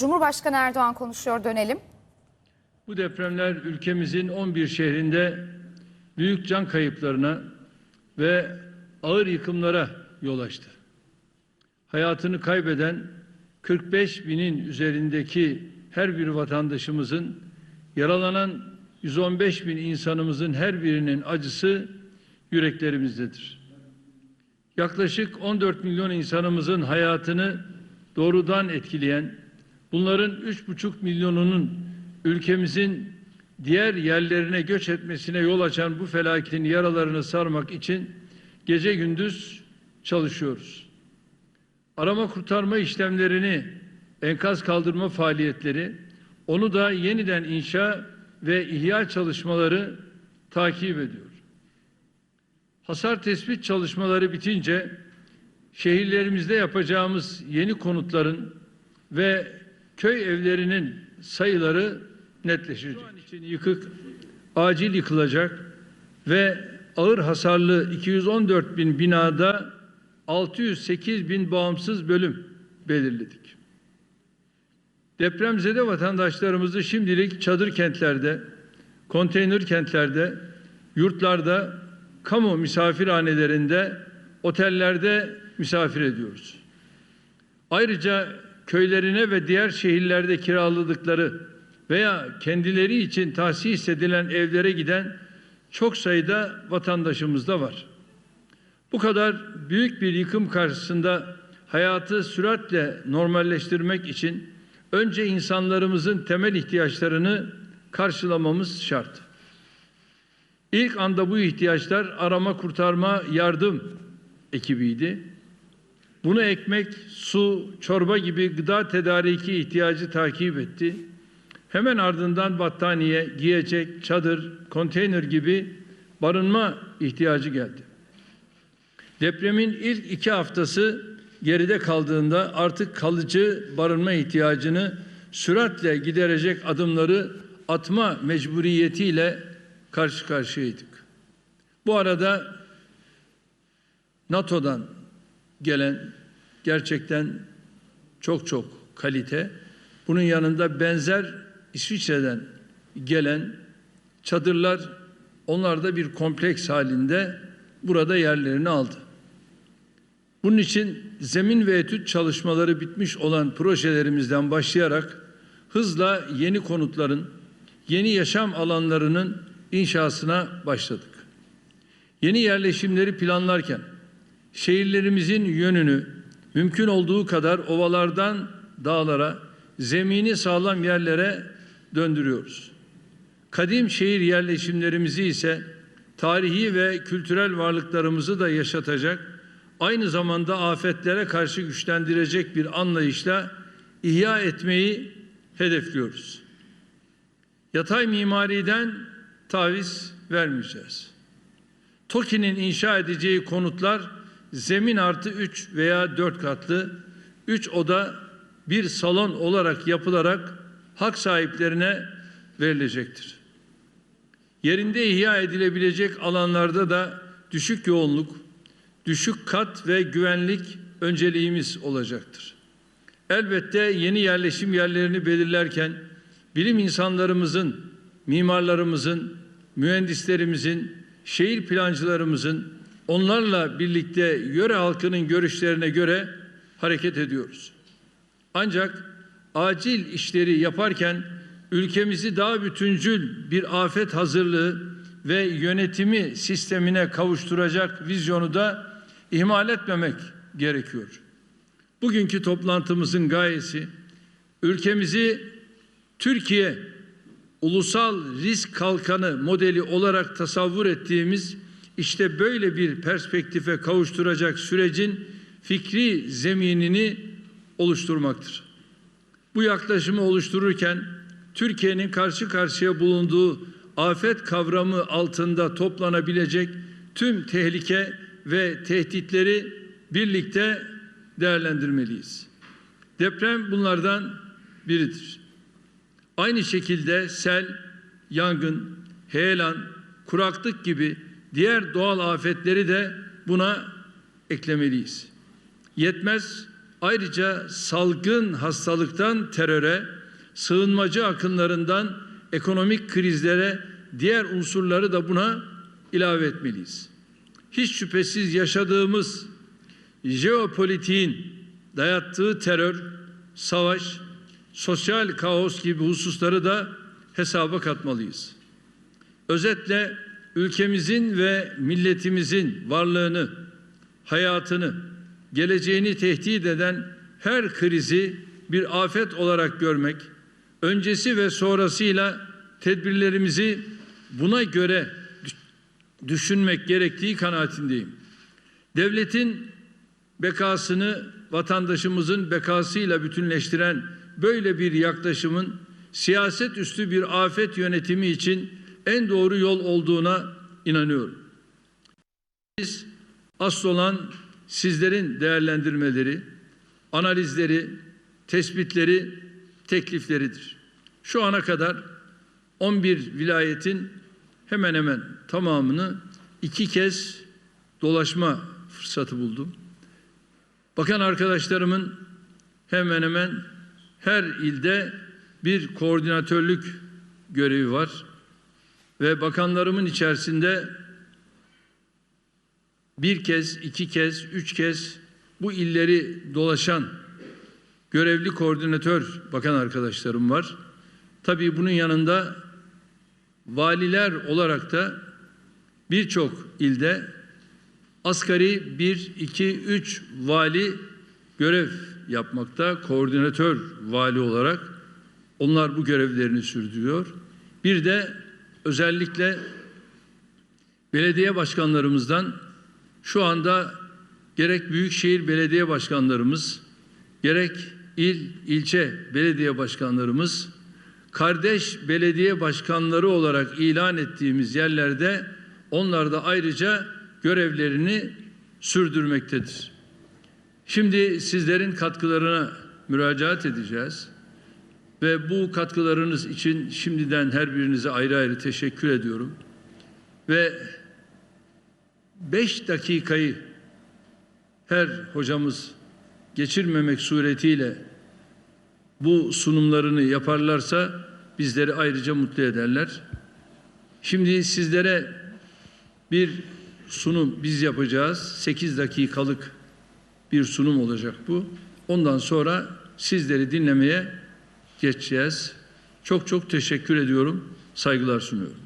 Cumhurbaşkanı Erdoğan konuşuyor dönelim. Bu depremler ülkemizin 11 şehrinde büyük can kayıplarına ve ağır yıkımlara yol açtı. Hayatını kaybeden 45 binin üzerindeki her bir vatandaşımızın, yaralanan 115 bin insanımızın her birinin acısı yüreklerimizdedir. Yaklaşık 14 milyon insanımızın hayatını doğrudan etkileyen, bunların 3,5 milyonunun ülkemizin diğer yerlerine göç etmesine yol açan bu felaketin yaralarını sarmak için gece gündüz çalışıyoruz. Arama kurtarma işlemlerini, enkaz kaldırma faaliyetleri, onu da yeniden inşa ve ihya çalışmaları takip ediyor. Hasar tespit çalışmaları bitince şehirlerimizde yapacağımız yeni konutların ve köy evlerinin sayıları netleşecek. Şu an için yıkık acil yıkılacak ve ağır hasarlı 214 bin binada 608 bin bağımsız bölüm belirledik. Depremzede vatandaşlarımızı şimdilik çadır kentlerde, konteyner kentlerde, yurtlarda, kamu misafirhanelerinde, otellerde misafir ediyoruz. Ayrıca köylerine ve diğer şehirlerde kiraladıkları veya kendileri için tahsis edilen evlere giden çok sayıda vatandaşımız da var. Bu kadar büyük bir yıkım karşısında hayatı süratle normalleştirmek için önce insanlarımızın temel ihtiyaçlarını karşılamamız şart. İlk anda bu ihtiyaçlar arama kurtarma yardım ekibiydi. Bunu ekmek, su, çorba gibi gıda tedariki ihtiyacı takip etti. Hemen ardından battaniye, giyecek, çadır, konteyner gibi barınma ihtiyacı geldi. Depremin ilk iki haftası geride kaldığında artık kalıcı barınma ihtiyacını süratle giderecek adımları atma mecburiyetiyle karşı karşıyaydık. Bu arada NATO'dan gelen gerçekten çok çok kalite. Bunun yanında benzer İsviçre'den gelen çadırlar onlar da bir kompleks halinde burada yerlerini aldı. Bunun için zemin ve etüt çalışmaları bitmiş olan projelerimizden başlayarak hızla yeni konutların, yeni yaşam alanlarının inşasına başladık. Yeni yerleşimleri planlarken şehirlerimizin yönünü mümkün olduğu kadar ovalardan dağlara, zemini sağlam yerlere döndürüyoruz. Kadim şehir yerleşimlerimizi ise tarihi ve kültürel varlıklarımızı da yaşatacak, aynı zamanda afetlere karşı güçlendirecek bir anlayışla ihya etmeyi hedefliyoruz. Yatay mimariden taviz vermeyeceğiz. TOKİ'nin inşa edeceği konutlar zemin artı 3 veya 4 katlı 3 oda bir salon olarak yapılarak hak sahiplerine verilecektir. Yerinde ihya edilebilecek alanlarda da düşük yoğunluk, düşük kat ve güvenlik önceliğimiz olacaktır. Elbette yeni yerleşim yerlerini belirlerken bilim insanlarımızın, mimarlarımızın, mühendislerimizin, şehir plancılarımızın onlarla birlikte yöre halkının görüşlerine göre hareket ediyoruz. Ancak acil işleri yaparken ülkemizi daha bütüncül bir afet hazırlığı ve yönetimi sistemine kavuşturacak vizyonu da ihmal etmemek gerekiyor. Bugünkü toplantımızın gayesi ülkemizi Türkiye ulusal risk kalkanı modeli olarak tasavvur ettiğimiz işte böyle bir perspektife kavuşturacak sürecin fikri zeminini oluşturmaktır. Bu yaklaşımı oluştururken Türkiye'nin karşı karşıya bulunduğu afet kavramı altında toplanabilecek tüm tehlike ve tehditleri birlikte değerlendirmeliyiz. Deprem bunlardan biridir. Aynı şekilde sel, yangın, heyelan, kuraklık gibi diğer doğal afetleri de buna eklemeliyiz. Yetmez ayrıca salgın hastalıktan teröre, sığınmacı akınlarından ekonomik krizlere diğer unsurları da buna ilave etmeliyiz. Hiç şüphesiz yaşadığımız jeopolitiğin dayattığı terör, savaş, sosyal kaos gibi hususları da hesaba katmalıyız. Özetle ülkemizin ve milletimizin varlığını, hayatını, geleceğini tehdit eden her krizi bir afet olarak görmek, öncesi ve sonrasıyla tedbirlerimizi buna göre düşünmek gerektiği kanaatindeyim. Devletin bekasını vatandaşımızın bekasıyla bütünleştiren böyle bir yaklaşımın siyaset üstü bir afet yönetimi için en doğru yol olduğuna inanıyorum. Biz asıl olan sizlerin değerlendirmeleri, analizleri, tespitleri, teklifleridir. Şu ana kadar 11 vilayetin hemen hemen tamamını iki kez dolaşma fırsatı buldum. Bakan arkadaşlarımın hemen hemen her ilde bir koordinatörlük görevi var ve bakanlarımın içerisinde bir kez, iki kez, üç kez bu illeri dolaşan görevli koordinatör bakan arkadaşlarım var. Tabii bunun yanında valiler olarak da birçok ilde asgari 1, 2, 3 vali görev yapmakta. Koordinatör vali olarak onlar bu görevlerini sürdürüyor. Bir de özellikle belediye başkanlarımızdan şu anda gerek büyükşehir belediye başkanlarımız, gerek il, ilçe belediye başkanlarımız, kardeş belediye başkanları olarak ilan ettiğimiz yerlerde onlar da ayrıca görevlerini sürdürmektedir. Şimdi sizlerin katkılarına müracaat edeceğiz ve bu katkılarınız için şimdiden her birinize ayrı ayrı teşekkür ediyorum. Ve beş dakikayı her hocamız geçirmemek suretiyle bu sunumlarını yaparlarsa bizleri ayrıca mutlu ederler. Şimdi sizlere bir sunum biz yapacağız. 8 dakikalık bir sunum olacak bu. Ondan sonra sizleri dinlemeye geçeceğiz. Çok çok teşekkür ediyorum. Saygılar sunuyorum.